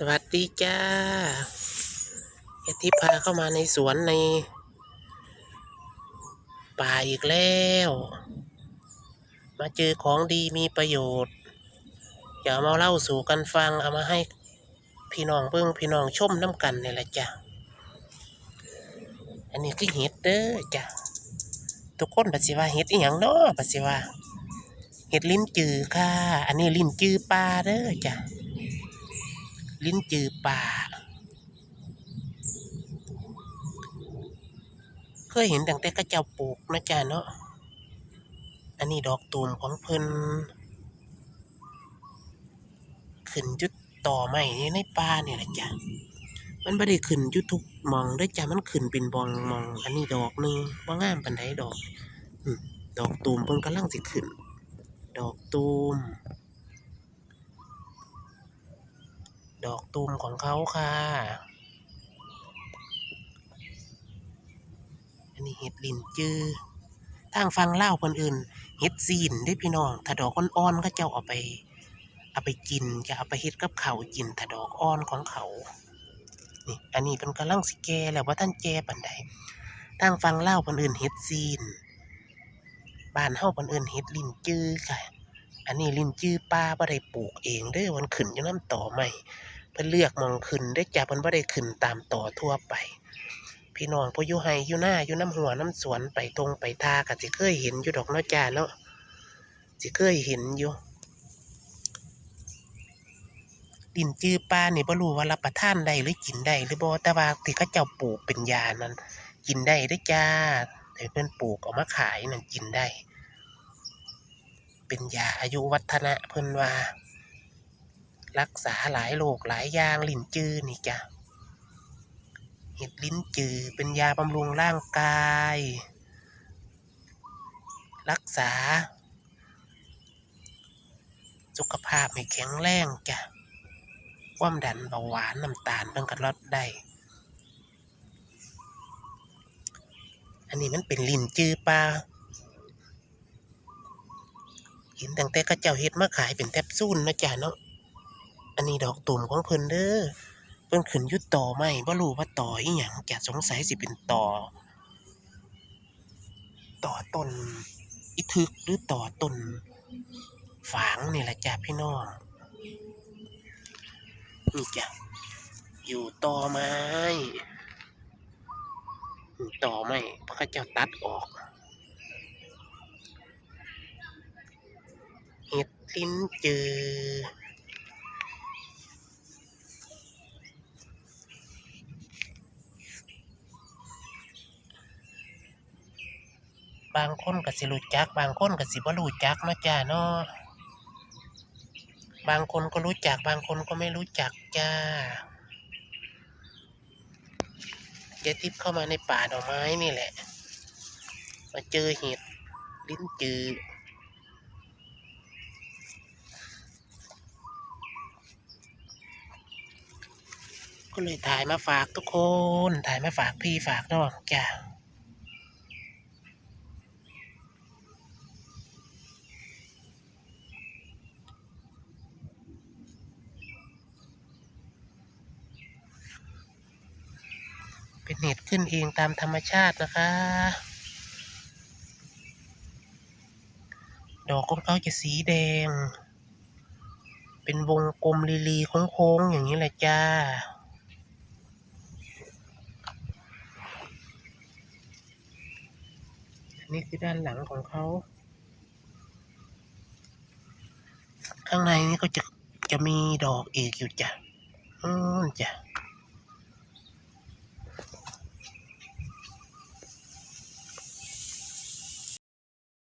สวัสดีจ้าเอทิพาเข้ามาในสวนใน ป่าอีกแล้ว มาเจอของดีมีประโยชน์ อย่ามาเล่าสู่กันฟัง เอามาให้พี่น้องเบิ่งพี่น้องชมน้ำกันนี่แหละจ้ะ อันนี้คือเห็ดเด้อจ้ะ ทุกคนปัสสิว่าเห็ดอีหยังเนาะปัสสิว่า เห็ดลิ้นจือค่ะ อันนี้ลิ้นจือปลาเด้อจ้ะ ลิ้นจือป่า เคยเห็นตั้งแต่กระเจ้าปลูกนะจ๊ะเนาะ อันนี้ดอกตูมของเพิ่นขึ้นอยุดต่อไม้นี่ในป่าเนี่ยแหละจ้ะ มันไม่ได้ขึ้นยุดทุกมองเด้จ้ะ มันขึ้นเป็นบองมอง อันนี้ดอกหนึ่งว่างามปันไดดอก ดอกตูมเพิ่นกำลังสิขึ้น ดอกตูม ดอกตูมของเขาค่ะ อันนี้เห็ดลินจือทางฟังเล่าคนอื่นเห็ดซีนได้พี่น้อง ถ้าดอกอ่อนๆก็เจ้าเอาไป เอาไปกินจะเอาไปเฮ็ดกับเขาวกินถ้าดอกอ่อนของเขา นี่ อันนี้เป็นกำลังสิแก่แล้วว่าท่านแกปานใดทางฟังเล่าคนอื่นเห็ดซีนบ้านเฮาคนอื่นเห็ดลินจือค่ะอันนี้ลินจือป้าบ่ได้ปลูกเองเด้อมันขึ้นอยู่น้ำต่อใหม่ พิ่นเลือกมองขึ้นได้จ้ะเพิ่นบ่ได้ขึ้นตามต่อทั่วไป พี่น้องผู้อยู่ไห้อยู่หน้าอยู่น้ำหัวน้ำสวนไปตรงไปทาก็สิเคยเห็นอยู่ดอกเนาะจ้าเนาะสิเคยเห็นอยู่ดินจื้อปลานี่บ่รู้ว่ารับประทานได้หรือกินได้หรือบ่แต่ว่าที่เขาเจ้าปลูกเป็นยานั้น กินได้เด้จ้าแต่เพิ่นปลูกเอามาขายนั่นกินได้ เป็นยาอายุวัฒนะเพิ่นว่า รักษาหลายโรคหลายยางลิ้นจือนี่จ้ะเห็ดลิ้นจือเป็นยาบำรุงร่างกาย รักษา สุขภาพให้แข็งแรงจ้ะความดันเบาหวานน้ำตาลเพิ่งกระลดได้ อันนี้มันเป็นลิ้นจือปลาเห็นตั้งแต่เข้าเจ้าเฮ็ดมาขายเป็นแทบซูนนะจ๊ะเนาะ อันนี้ดอกตุ่มของเพิ่นเด้อเพิ่นขึ้นยุดต่อไม่บ่รู้ว่าต่ออีหยังจะสงสัยสิเป็นต่อ ต่อต้นอีทึกหรือต่อต้นฝางนี่แหละจ้ะพี่น้องนี่จ้ะอยู่ต่อไม่ต่อไม้พระเจ้าตัดออกเห็ดลิ้นเจอ บางคนก็สิรู้จัก บางคนก็สิบ่รู้จักเนาะจ้าเนาะบางคนก็รู้จัก บางคนก็ไม่รู้จักจ้าเจ๊ทิพย์เข้ามาในป่าดอกไม้นี่แหละ มาเจอเห็ดลิ้นจือก็เลยถ่ายมาฝากทุกคน ถ่ายมาฝากพี่ฝากน้องจ้า เป็นเห็ดขึ้นเองตามธรรมชาตินะคะ ดอกของเขาจะสีแดง เป็นวงกลมลีๆโค้งๆอย่างนี้แหละจ้าอันนี้คือด้านหลังของเขา ข้างในนี่ก็จะจะมีดอกเอกอยู่จ้ะอืมจ้ะ